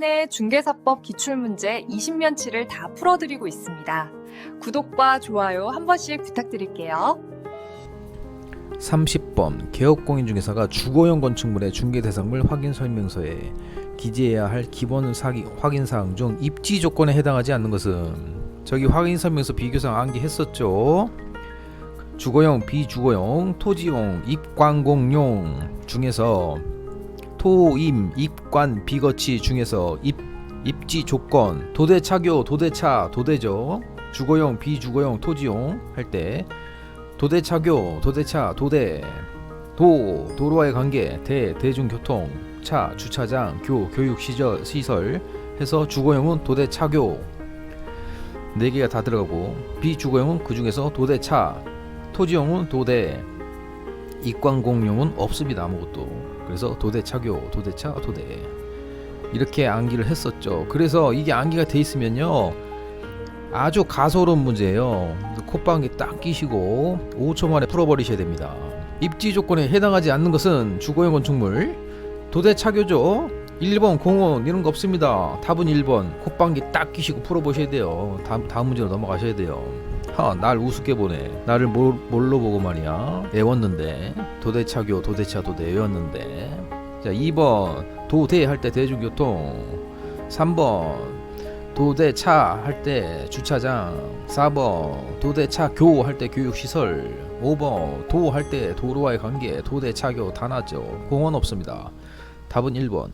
내 중개사법 기출문제 20면치를 다 풀어드리고 있습니다. 구독과 좋아요 한 번씩 부탁드릴게요. 30번 개업공인중개사가 주거용 건축물의 중개 대상물 확인 설명서에 기재해야 할 기본 사기 확인 사항 중 입지 조건에 해당하지 않는 것은 저기 확인 설명서 비교상 암기 했었죠. 주거용, 비주거용, 토지용, 입관공용 중에서 토임, 입관, 비거치 중에서 입 입지 조건, 도대 차교, 도대차, 도대죠. 주거용, 비주거용, 토지용 할 때 도대차교, 도대차, 도대, 도, 도로와의 관계, 대, 대중교통, 차, 주차장, 교, 교육 시절, 시설 해서 주거용은 도대차교 네 개가 다 들어가고 비주거용은 그 중에서 도대차, 토지용은 도대, 입관공용은 없습니다 아무것도. 그래서 도대차교, 도대차, 도대 이렇게 암기를 했었죠. 그래서 이게 암기가 돼 있으면요. 아주 가소로운 문제예요. 콧방귀 딱 끼시고 5초 만에 풀어버리셔야 됩니다. 입지 조건에 해당하지 않는 것은 주거용 건축물 도대 차교죠. 1번 공원 이런 거 없습니다. 답은 1번 콧방귀 딱 끼시고 풀어보셔야 돼요. 다음, 다음 문제로 넘어가셔야 돼요. 하, 날 우습게 보네. 나를 뭘, 뭘로 보고 말이야. 애웠는데. 도대차교 도대차 도대 애웠는데. 자 2번. 도대 할 때 대중교통. 3번. 도대차 할 때 주차장. 4번. 도대차 교 할 때 교육시설. 5번. 도 할 때 도로와의 관계. 도대차교 다 나죠 공원 없습니다. 답은 1번